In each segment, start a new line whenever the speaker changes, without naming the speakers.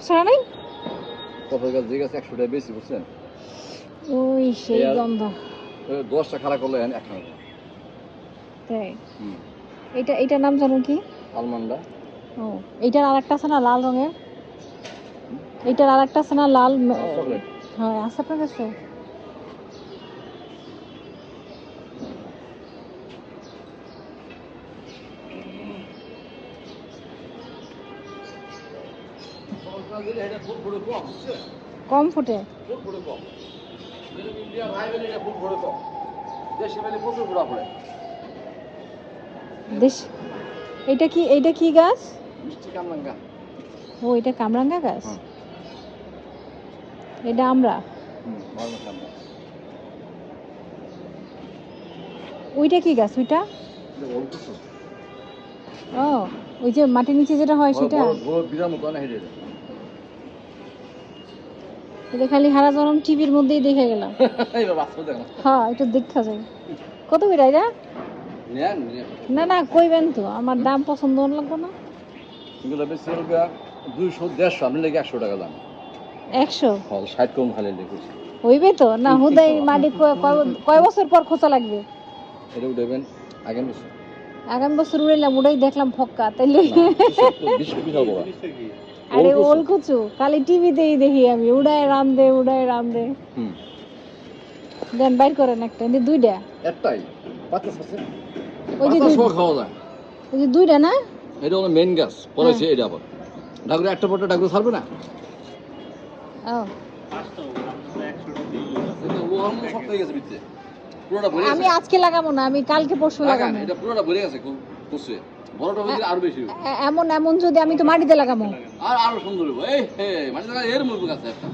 ছাড়া নাই?
কত গাছ যে গাছ একশো টাকা বেশি বুঝছেন?
ওই সেই গন্ধ।
দশটা খারাপ করলে এক
তাই? এটা এটার নাম জানো কি?
আলমন্ডা।
ও এইটার আরেকটা আছে না লাল রঙের? এইটার আরেকটা আছে না লাল হ্যাঁ আছে আপনার কাছে?
কম
ফুটে?
এটা
কি এইটা কি গাছ? ও এটা কামরাঙ্গা গাছ? এটা আমরা? ওইটা কি গাছ? ওইটা?
এটা
ও ওই যে মাটির নিচে যেটা হয় সেটা
বড় বিরাম মতো না হেঁটে
এটা খালি হারা জনম টিভির মধ্যেই দেখে গেলাম হ্যাঁ এটা দেখা যায় কত করে এটা না না কইবেন তো আমার দাম পছন্দ লাগবে না
এগুলো বেশি দুইশো দেড়শো আপনি লেগে একশো টাকা দাম
একশো
হল ষাট কম খালি লেগেছে
হইবে তো না হুদাই মাটি কয়- বছর পর খোঁচা লাগবে
এটা উঠাবেন আগে বেশি
আগামী বছর উড়াইলাম উড়াই দেখলাম ফক্কা তাইলে আরে
ওল কুচু।
খালি টিভিতেই দেখি আমি। উড়ায় রাম দে উড়ায় রাম দে।
হুম।
দেন বাইর করেন একটা কিন্তু দুইটা।
একটাই। বাতাস আছে।
ওই যে দুই-
খাওয়া যায়।
ওই যে দুইটা না?
এটা হলো মেন গাছ পরে
হ্যাঁ।
এটা আবার। ডাকুরে একটা পরটা ডাকুরে ছাড়বে না?
ও। আমি আজকে লাগাবো না আমি কালকে পরশু
লাগান,
লাগাবো।
এটা পুরোটা ভরে গেছে কুসে বড়টা হলে আরও বেশি
এমন এমন যদি আমি তো মাটিতে লাগাবো
আর আরও সুন্দর হবে এই হে মানে জায়গা এর গাছ একটা।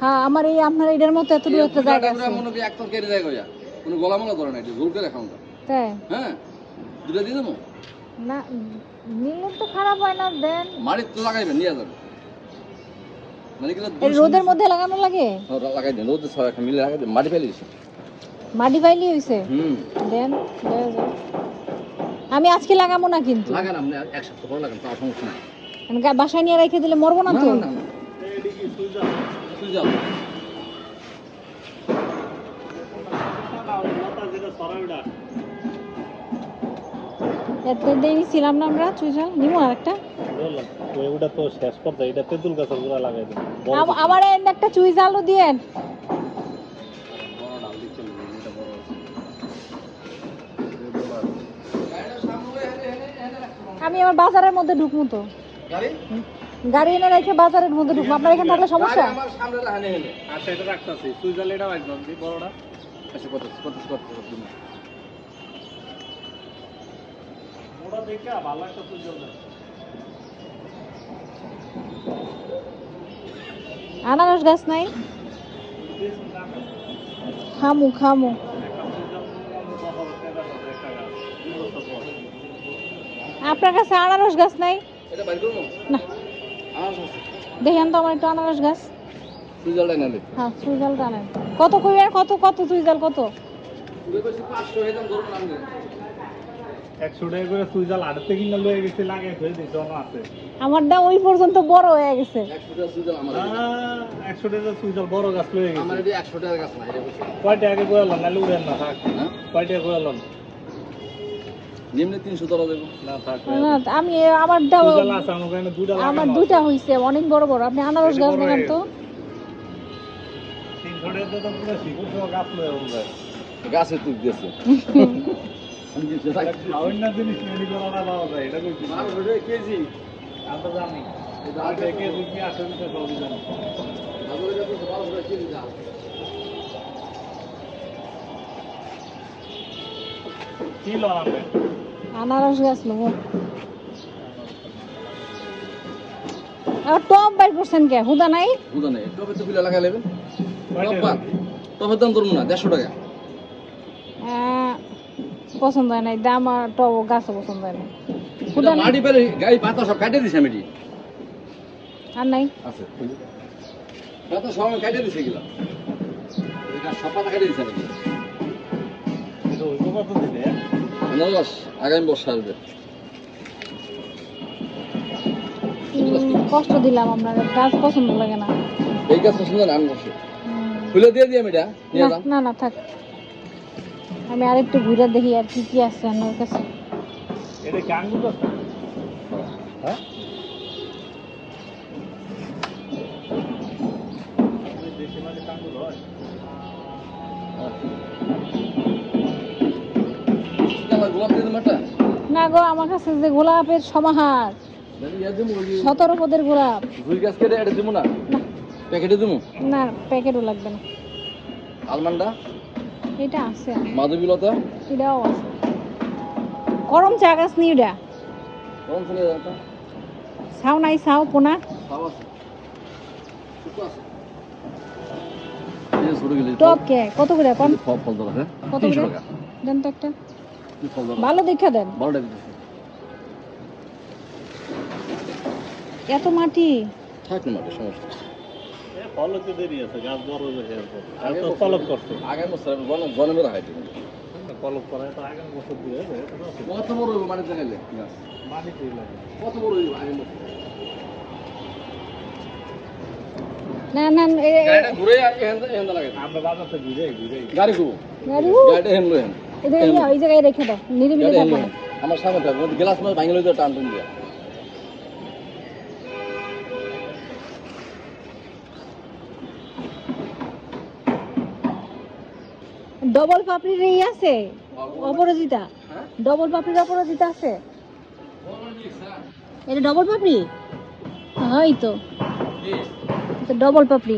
হ্যাঁ আমার এই আপনার এটার মতো একটা জায়গা আছে।
মনে করি কোনো গলামালা করে না এটা ঝোল করে খাওয়া
তাই?
হ্যাঁ? দুটা দিয়ে দেবো?
না নিলে তো খারাপ হয় না দেন।
মাটির তো লাগাইবেন নিয়ে যাবেন। মানে কি
রোদের মধ্যে লাগানো লাগে?
লাগাই দেন রোদ মিলে লাগাই দেন মাটি ফেলে দিছে।
মাটি পাইলি হইছে?
হুম।
দেন। আমি আজকে লাগাবো না কিন্তু।
লাগান আপনি এক সপ্তাহ পরে লাগান তার সমস্যা নাই।
বাসায় নিয়ে রেখে দিলে মরবো না
না
তো?
না না
এত দেরি ছিলাম না আমরা
তো শেষ করতে এটা তেঁতুল গাছের গোড়া লাগাই দিন
আমার একটা চুইঝালও দিয়েন আমি আমার বাজারের মধ্যে ঢুকবো তো।
গাড়ি?
গাড়ি এনে রেখে বাজারের মধ্যে ঢুকবো। আপনার এখানে থাকলে সমস্যা?
আমার সামনে নাই?
খামু হলে আপনার কাছে আনারস গাছ নাই?
এটা বাইর করব?
না। দেখেন তো আমার একটু আনারস গাছ। হ্যাঁ সুইজালটা কত কত কত সুইজাল কত?
পুরো বেশি 500 হেদাম ধরুন নাম দেন
একশো টাকা করে সুইজাল আড়তে কিনা লয়ে গেছে লাগাই ফেলে দিই জমা আছে।
আমারটা ওই পর্যন্ত বড় হয়ে গেছে।
100 টাকা সুইজার আমার
একশো টাকা সুইজাল বড় গাছ লয়ে
আমার
গেছে
এটা 100 না
কয়টা আগে উড়েন না থাক।
হ্যাঁ?
কয়টা
নিম্নে 300 টাকা দেবো
না থাক
না আমি
আমার
দুইটা হইছে অনেক বড় বড়। আপনি আনারস গাছ দেখান তো।
তিনশো টাকা তো পুরো শিকুর সহ গাছ লয়ে উঠবে।
গাছে তুই দিয়েছে। আমি দিয়েছি
অন্য জিনিস তৈরি করা পাওয়া যায় এটা কইছি।
কেজি।
আমরা জানি। এটা আগে কেজি কি আসলে তো সবই জানি।
কেজি দাম
কি লড়াবে
আনারস গাছ নেব আর টপ বাইর করছেন কে? হুদা নাই?
বুঝা নেই। টবে তো বিলা টবের দাম ধরুন না দেড়শো টাকা।
পছন্দ হয় নাই। দাম আর টব গাছও পছন্দ হয় না হুদা নাই?
মাটি পেলে গাড়ি পাতা সব কাটে দিছে আমি
আর নাই?
আছে। পাতা সব কাটে দিছে গেলাম সব পাতা কাটে দিছে
ওই দিলে
নলাস আগামী বর্ষা আসবে।
উম, কষ্ট দিলাম আপনার গাছ পছন্দ লাগে না।
এই গাছ পছন্দ না আমি খুলে দিয়ে দিই আমি এটা
না না না থাক। আমি আরেকটু ঘুরে দেখি আর কি কি আছে আমার কাছে।
এটা কি আঙ্গুর গাছ
হ্যাঁ?
দেশে মানে আঙ্গুর হয়।
না গো আমার কাছে যে গোলাপের সমাহার সতেরো পদের গোলাপ।
দুই গাছ কেটে এটা দিমু না? প্যাকেটে দিমু?
না প্যাকেটও লাগবে না।
আলমান্ডা
এটা আছে।
মাধবীলতা?
এটাও আছে। গরম চা গাছ নি ওটা
কোন শুনে একটা
ছাও নাই ছাও পোনা।
আছে।
টপ কে? কত করে
হ্যাঁ?
কত করে? দেন তো একটা। ভালো দেখা দেন।
দিতেছি
এত মাটি?
থাক না মাঠে সমস্যা নেই।
এ ফল হতে দেরি আছে গাছ বড় হয়ে গেছে আর
আগে
তো কলপ করছে
আগামী বছর গণ গণমের হাইটে
কলপ করা তো আগামী বছর দিয়ে।
কত বড় হইব মাটিতে গেলে গাছ।
মাটি লাগে।
কত বড় হইব বছর?
না না এ- এ-
ঘুরে এখান এখান লাগে।
আমরা বাজার থেকে ঘুরে ঘুরে
গাড়ি ঘুরবো।
গাড়ি উ,
গাড়িটা হেন। লইন
এই জায়গায় রেখে দাও নিরিবিলি।
আমার সামনে গ্লাস টান টান দিয়া।
ডবল পাপড়ির এই আছে? অপরাজিতা?
হ্যাঁ?
ডবল পাপড়ির অপরাজিতা আছে? এটা ডবল পাপড়ি হয় তো। ডবল পাপড়ি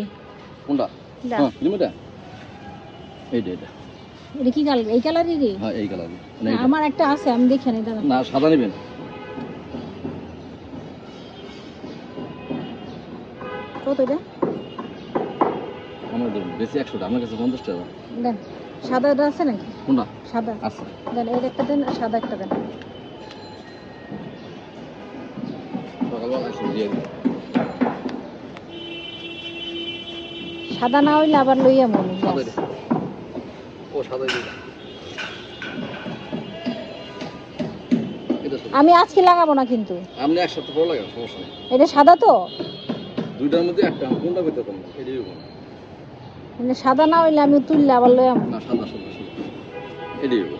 কোনটা। হ্যাঁ এইটা এটা
এটা কি কালার? এই কালারেরই?
হ্যাঁ এই কালার
আমার একটা আছে আমি দেখে নিই দাদা।
না সাদা নেবেন।
কত এটা?
আমার দেবেন বেশি একশো টাকা আমার কাছে পঞ্চাশ টাকা।
দেন সাদাটা আছে নাকি?
কোনটা?
সাদা।
আচ্ছা।
দেন এর একটা দেন সাদা একটা দেন।
দিন
সাদা না হইলে আবার লইয়া মনে।
ও সাদা সাদা।
আমি আজকে লাগাবো না কিন্তু।
আপনি এক সপ্তাহ পর লাগান সমস্যা নেই।
এটা সাদা তো?
দুইটার মধ্যে একটা কোনটা করতে তোমরা এটাই হইব না।
মানে সাদা না হইলে আমি তুললে আবার লইয়া
না সাদা সাদা এটাই হইব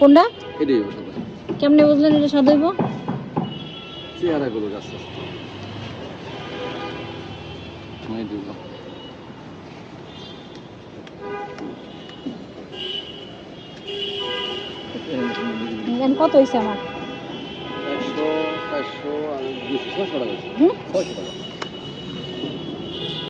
কোনটা?
এটাই হইব সাদা
কেমনে বুঝলেন এটা সাদা হইব?
চেহারা গুলো আস্তে আস্তে
দেন কত হয়েছে আমার?
একশো চারশো আর দুশো ছয়শো টাকা
হুম?
ছয়শো টাকা।